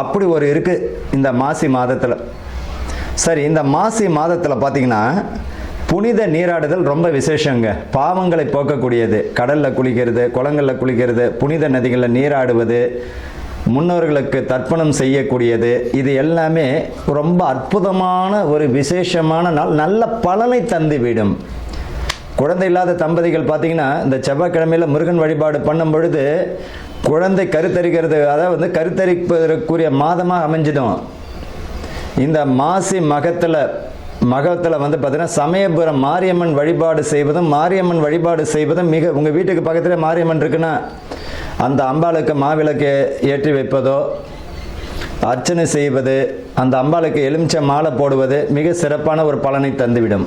அப்படி ஒரு இருக்கு இந்த மாசி மாதத்தில். சரி இந்த மாசி மாதத்தில் பார்த்தீங்கன்னா புனித நீராடுதல் ரொம்ப விசேஷங்க. பாவங்களை போக்கக்கூடியது. கடலில் குளிக்கிறது குளங்களில் குளிக்கிறது புனித நதிகளில் நீராடுவது முன்னோர்களுக்கு தர்ப்பணம் செய்யக்கூடியது. இது எல்லாமே ரொம்ப அற்புதமான ஒரு விசேஷமான நாள். நல்ல பலனை தந்துவிடும் குழந்தை இல்லாத தம்பதிகள் பார்த்தீங்கன்னா இந்த செவ்வாய்க்கிழமையில் முருகன் வழிபாடு பண்ணும் பொழுது குழந்தை கருத்தரிக்கிறது அதாவது வந்து கருத்தரிப்பதற்குரிய மாதமாக அமைஞ்சிடும். இந்த மாசி மகத்தில் மகத்தில் வந்து பார்த்தீங்கன்னா சமயபுரம் மாரியம்மன் வழிபாடு செய்வதும் மாரியம்மன் வழிபாடு செய்வதும் மிக உங்கள் வீட்டுக்கு பக்கத்தில் மாரியம்மன் இருக்குன்னா அந்த அம்பாளுக்கு மாவிளக்கு ஏற்றி வைப்பதோ அர்ச்சனை செய்வது அந்த அம்பாளுக்கு எலுமிச்சை மாலை போடுவது மிக சிறப்பான ஒரு பலனை தந்துவிடும்.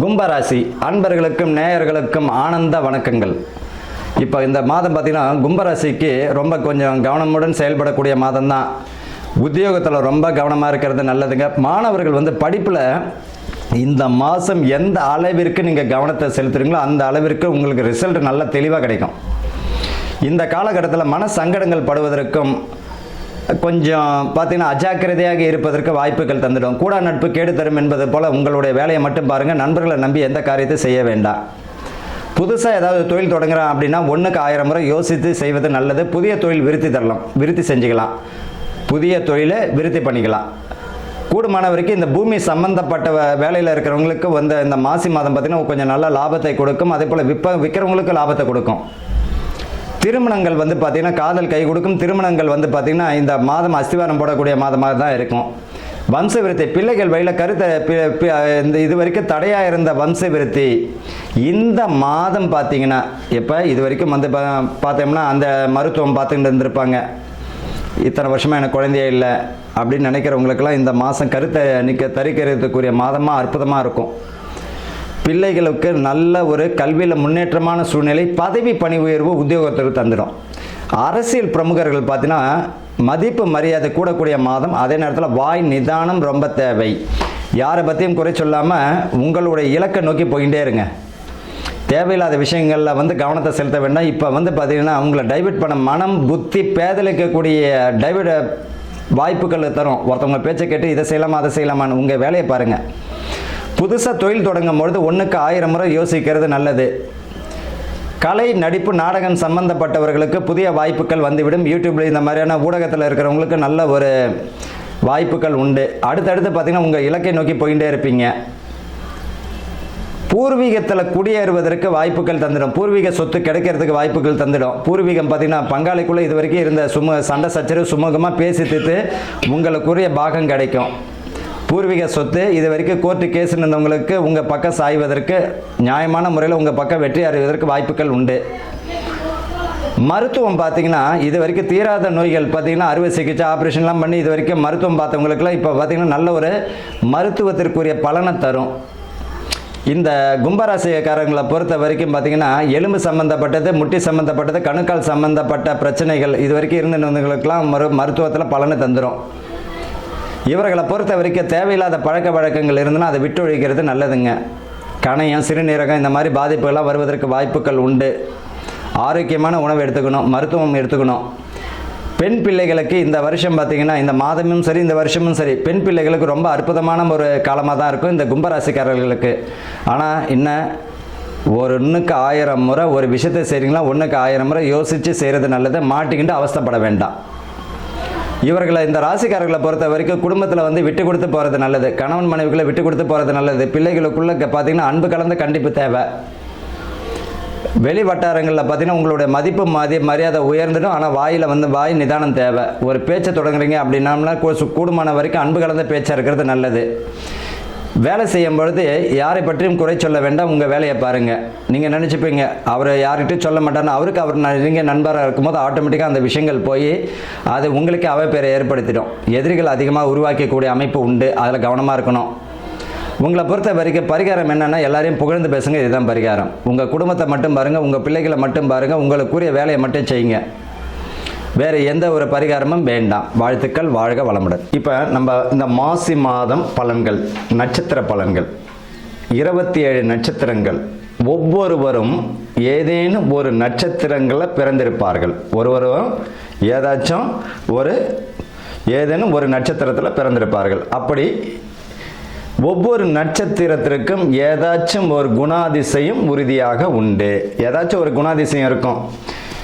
கும்பராசி அன்பர்களுக்கும் நேயர்களுக்கும் ஆனந்த வணக்கங்கள். இப்போ இந்த மாதம் பார்த்திங்கன்னா கும்பராசிக்கு ரொம்ப கொஞ்சம் கவனமுடன் செயல்படக்கூடிய மாதம் தான் உத்தியோகத்தில் ரொம்ப கவனமாக இருக்கிறது நல்லதுங்க. மாணவர்கள் வந்து படிப்பில் இந்த மாதம் எந்த அளவிற்கு நீங்கள் கவனத்தை செலுத்துறீங்களோ அந்த அளவிற்கு உங்களுக்கு ரிசல்ட் நல்ல தெளிவாக கிடைக்கும். இந்த காலகட்டத்தில் மன சங்கடங்கள் படுவதற்கும் கொஞ்சம் பார்த்தீங்கன்னா அஜாக்கிரதையாக இருப்பதற்கு வாய்ப்புகள் தந்துடும். கூட நட்பு கேடு தரும் என்பது போல் உங்களுடைய வேலையை மட்டும் பாருங்கள் நண்பர்களை நம்பி எந்த காரியத்தை செய்ய வேண்டாம். புதுசாக ஏதாவது தொழில் தொடங்குறான் அப்படின்னா ஒன்றுக்கு ஆயிரம் முறை யோசித்து செய்வது நல்லது. புதிய தொழில் விருத்தி தரலாம். விருத்தி செஞ்சுக்கலாம். புதிய தொழிலை விருத்தி பண்ணிக்கலாம். கூடுமான வரைக்கும் இந்த பூமி சம்பந்தப்பட்ட வேலையில் இருக்கிறவங்களுக்கு வந்து இந்த மாசி மாதம் பார்த்தீங்கன்னா கொஞ்சம் நல்ல லாபத்தை கொடுக்கும். அதே போல் விற்ப விற்கிறவங்களுக்கு லாபத்தை கொடுக்கும். திருமணங்கள் வந்து பார்த்தீங்கன்னா காதல் கை கொடுக்கும். திருமணங்கள் வந்து பார்த்தீங்கன்னா இந்த மாதம் அஸ்திவாரம் போடக்கூடிய மாதமாக தான் இருக்கும். வம்ச விருத்தி பிள்ளைகள் வழியில் கருத்தை பி- இந்த இது வரைக்கும் தடையாக இருந்த வம்ச விருத்தி இந்த மாதம் பார்த்தீங்கன்னா இப்போ இது வரைக்கும் வந்து பா- பார்த்தோம்னா அந்த மருத்துவம் பார்த்துக்கிட்டு இருந்திருப்பாங்க. இத்தனை வருஷமாக எனக்கு குழந்தையே இல்லை அப்படின்னு நினைக்கிறவங்களுக்கெல்லாம் இந்த மாதம் கருத்தை நிற்க தரிக்கிறதுக்குரிய மாதமாக அற்புதமாக இருக்கும். பிள்ளைகளுக்கு நல்ல ஒரு கல்வியில் முன்னேற்றமான சூழ்நிலை பதவி பணி உயர்வு உத்தியோகத்துக்கு தந்துடும் அரசியல் பிரமுகர்கள் பார்த்தீங்கன்னா மதிப்பு மரியாதை கூடக்கூடிய மாதம் அதே நேரத்தில் வாய் நிதானம் ரொம்ப தேவை. யாரை பற்றியும் குறை சொல்லாமல் உங்களுடைய இலக்கை நோக்கி போயிட்டே இருங்க. தேவையில்லாத விஷயங்களில் வந்து கவனத்தை செலுத்த வேண்டாம். இப்போ வந்து பார்த்திங்கன்னா அவங்கள டைவெர்ட் பண்ண மனம் புத்தி பேதலிக்கக்கூடிய டைவிட வாய்ப்புகள் தரும். ஒருத்தவங்க பேச்சை கேட்டு இதை செய்யலாமா அதை செய்யலாமான்னு உங்கள் வேலையை பாருங்கள் புதுசாக தொழில் தொடங்கும் பொழுது ஒன்றுக்கு ஆயிரம் முறை யோசிக்கிறது நல்லது. கலை நடிப்பு நாடகம் சம்பந்தப்பட்டவர்களுக்கு புதிய வாய்ப்புகள் வந்துவிடும். யூடியூப்பில் இந்த மாதிரியான ஊடகத்தில் இருக்கிறவங்களுக்கு நல்ல ஒரு வாய்ப்புகள் உண்டு. அடுத்தடுத்து பார்த்தீங்கன்னா உங்கள் இலக்கை நோக்கி போயிட்டே இருப்பீங்க. பூர்வீகத்தில் குடியேறுவதற்கு வாய்ப்புகள் தந்துடும். பூர்வீக சொத்து கிடைக்கிறதுக்கு வாய்ப்புகள் தந்துடும். பூர்வீகம் பார்த்தீங்கன்னா பங்காளிக்குள்ளே இது வரைக்கும் இருந்த சும சண்டை சச்சரவு சுமூகமாக பேசி தீர்த்து உங்களுக்குரிய பாகம் கிடைக்கும். பூர்வீக சொத்து இது வரைக்கும் கோர்ட்டு கேஸ் இருந்தவங்களுக்கு உங்கள் பக்கம் சாய்வதற்கு நியாயமான முறையில் உங்கள் பக்கம் வெற்றி அறிவதற்கு வாய்ப்புகள் உண்டு. மருத்துவம் பார்த்தீங்கன்னா இது வரைக்கும் தீராத நோய்கள். பார்த்தீங்கன்னா அறுவை சிகிச்சை ஆப்ரேஷன்லாம் பண்ணி இது வரைக்கும் மருத்துவம் பார்த்தவங்களுக்குலாம் இப்போ பார்த்தீங்கன்னா நல்ல ஒரு மருத்துவத்திற்குரிய பலனை தரும். இந்த கும்பராசிக்காரங்களை பொறுத்த வரைக்கும் பார்த்தீங்கன்னா எலும்பு சம்மந்தப்பட்டது முட்டி சம்மந்தப்பட்டது கணுக்கால் சம்மந்தப்பட்ட பிரச்சனைகள் இது வரைக்கும் இருந்தவங்களுக்கெல்லாம் மரு மருத்துவத்தில் பலனை தந்துடும் இவர்களை பொறுத்த வரைக்கும் தேவையில்லாத பழக்க வழக்கங்கள் இருந்ததுன்னா அதை விட்டு ஒழிக்கிறது நல்லதுங்க. கணையம் சிறுநீரகம் இந்த மாதிரி பாதிப்புகள்லாம் வருவதற்கு வாய்ப்புகள் உண்டு. ஆரோக்கியமான உணவு எடுத்துக்கணும் மருத்துவம் எடுத்துக்கணும். பெண் பிள்ளைகளுக்கு இந்த வருஷம் பார்த்தீங்கன்னா இந்த மாதமும் சரி இந்த வருஷமும் சரி பெண் பிள்ளைகளுக்கு ரொம்ப அற்புதமான ஒரு காலமாக தான் இருக்கும் இந்த கும்பராசிக்காரர்களுக்கு. ஆனால் என்ன? ஒரு ஒன்றுக்கு ஆயிரம் முறை ஒரு விஷயத்தை செய்கிறீங்களா ஒன்றுக்கு ஆயிரம் முறை யோசித்து செய்கிறது நல்லது மாட்டிக்கிட்டு அவஸ்தைப்பட வேண்டாம். இவர்களை இந்த ராசிக்காரர்களை பொறுத்த வரைக்கும் குடும்பத்தில் வந்து விட்டு கொடுத்து போகிறது நல்லது. கணவன் மனைவிகளை விட்டு கொடுத்து போகிறது நல்லது. பிள்ளைகளுக்குள்ள பார்த்தீங்கன்னா அன்பு கலந்த கண்டிப்பு தேவை. வெளி வட்டாரங்களில் பார்த்தீங்கன்னா உங்களுடைய மதிப்பு மதி மரியாதை உயர்ந்துடும். ஆனால் வாயில் வந்து வாய் நிதானம் தேவை. ஒரு பேச்சை தொடங்குறீங்க அப்படின்னா கூடுமான வரைக்கும் அன்பு கலந்த பேச்சாக இருக்கிறது நல்லது. வேலை செய்யும் பொழுது யாரை பற்றியும் குறை சொல்ல வேண்டாம். உங்கள் வேலையை பாருங்கள் நீங்கள் நினச்சிப்பீங்க அவர் யார்கிட்டையும் சொல்ல மாட்டான்னு அவருக்கு அவர் நீங்கள் நண்பராக இருக்கும்போது ஆட்டோமேட்டிக்காக அந்த விஷயங்கள் போய் அது உங்களுக்கு பேரை ஏற்படுத்திடும். எதிரிகள் அதிகமாக உருவாக்கக்கூடிய அமைப்பு உண்டு. அதில் கவனமாக இருக்கணும். உங்களை பொறுத்த வரைக்கும் பரிகாரம் என்னென்னா எல்லாரையும் புகழ்ந்து பேசுங்க. இதுதான் பரிகாரம். உங்கள் குடும்பத்தை மட்டும் பாருங்கள் உங்கள் பிள்ளைகளை மட்டும் பாருங்கள் உங்களுக்குரிய வேலையை மட்டும் செய்யுங்க. வேறு எந்த ஒரு பரிகாரமும் வேண்டாம். வாழ்த்துக்கள் வாழ்க வளமுடன். இப்போ நம்ம இந்த மாசி மாதம் பலன்கள் நட்சத்திர பலன்கள். இருபத்தி ஏழு நட்சத்திரங்கள். ஒவ்வொருவரும் ஏதேனும் ஒரு நட்சத்திரங்களில் பிறந்திருப்பார்கள். ஒருவரும் ஏதாச்சும் ஒரு ஏதேனும் ஒரு நட்சத்திரத்தில் பிறந்திருப்பார்கள். அப்படி ஒவ்வொரு நட்சத்திரத்திற்கும் ஏதாச்சும் ஒரு குணாதிசயம் உறுதியாக உண்டு. ஏதாச்சும் ஒரு குணாதிசயம் இருக்கும்.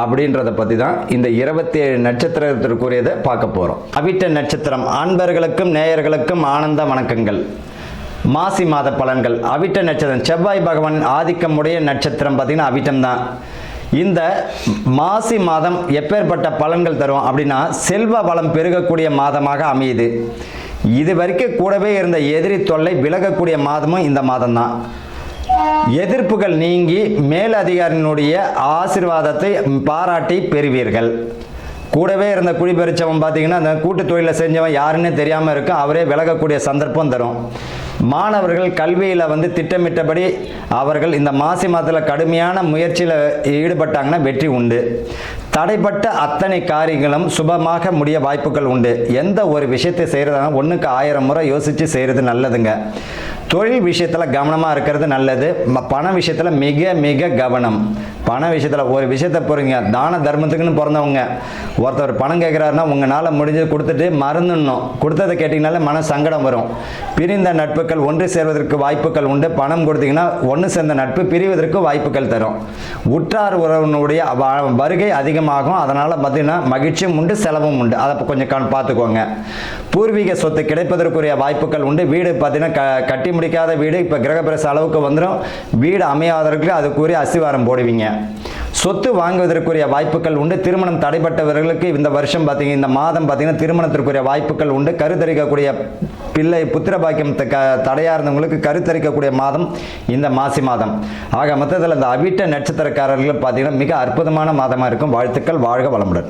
அப்படின்றத பற்றி தான் இந்த இருபத்தி ஏழு நட்சத்திரத்திற்குரியதை பார்க்க போகிறோம் அவிட்ட நட்சத்திரம் ஆண்பர்களுக்கும் நேயர்களுக்கும் ஆனந்த வணக்கங்கள். மாசி மாத பலன்கள். அவிட்ட நட்சத்திரம் செவ்வாய் பகவான் ஆதிக்கமுடைய நட்சத்திரம் பார்த்திங்கன்னா அவிட்டம் தான். இந்த மாசி மாதம் எப்பேற்பட்ட பலன்கள் தரும் அப்படின்னா செல்வ வளம் பெருகக்கூடிய மாதமாக அமையுது. இது வரைக்கும் கூடவே இருந்த எதிரி தொல்லை விலகக்கூடிய மாதமும் இந்த மாதம்தான் எதிர்ப்புகள் நீங்கி மேலதிகாரியினுடைய ஆசிர்வாதத்தை பாராட்டி பெறுவீர்கள். கூடவே இருந்த குடிபெரிச்சவன் பார்த்தீங்கன்னா அந்த கூட்டு தொழிலை செஞ்சவன் யாருன்னே தெரியாமல் இருக்கும் அவரே விலகக்கூடிய சந்தர்ப்பம் தரும். மாணவர்கள் கல்வியில் வந்து திட்டமிட்டபடி அவர்கள் இந்த மாசி மாதத்தில் கடுமையான முயற்சியில் ஈடுபட்டாங்கன்னா வெற்றி உண்டு. தடைப்பட்ட அத்தனை காரியங்களும் சுபமாக முடிய வாய்ப்புகள் உண்டு. எந்த ஒரு விஷயத்தை செய்கிறதா ஒன்றுக்கு ஆயிரம் முறை யோசித்து செய்கிறது நல்லதுங்க. தொழில் விஷயத்தில் கவனமாக இருக்கிறது நல்லது. பண விஷயத்தில் மிக மிக கவனம். பண விஷயத்தில் ஒரு விஷயத்த போகிறீங்க தான தர்மத்துக்குன்னு பிறந்தவங்க. ஒருத்தர் பணம் கேட்குறாருன்னா உங்களால் முடிஞ்சது கொடுத்துட்டு மறந்துடணும் கொடுத்ததை கேட்டிங்கனாலே மன சங்கடம் வரும். பிரிந்த நட்புகள் ஒன்று சேர்வதற்கு வாய்ப்புகள் உண்டு. பணம் கொடுத்தீங்கன்னா ஒன்று சேர்ந்த நட்பு பிரிவதற்கு வாய்ப்புகள் தரும். உற்றார் உறவினுடைய வருகை அதிகமாகும். அதனால் பார்த்தீங்கன்னா மகிழ்ச்சியும் உண்டு செலவும் உண்டு. அதை கொஞ்சம் கண் பார்த்துக்கோங்க பூர்வீக சொத்து கிடைப்பதற்குரிய வாய்ப்புகள் உண்டு. வீடு பார்த்தீங்கன்னா க கட்டி முடிக்காத வீடு இப்போ கிரகப்பிரச அளவுக்கு வந்துடும் வீடு அமையாதவர்களுக்கு அதுக்குரிய அஸ்திவாரம் போடுவீங்க. சொத்து வாங்குவதற்குரிய வாய்ப்புகள் உண்டு திருமணம் தடைப்பட்டவர்களுக்கு இந்த வருஷம் பார்த்தீங்க இந்த மாதம் பார்த்தீங்கன்னா திருமணத்திற்குரிய வாய்ப்புகள் உண்டு. கருத்தரிக்கக்கூடிய பிள்ளை புத்திர பாக்கியம் க- தடையாக இருந்தவங்களுக்கு கருத்தரிக்கக்கூடிய மாதம் இந்த மாசி மாதம். ஆக மொத்தத்தில் இந்த அவிட்ட நட்சத்திரக்காரர்கள் பார்த்தீங்கன்னா மிக அற்புதமான மாதமாக இருக்கும். வாழ்த்துக்கள் வாழ்க வளமுடன்.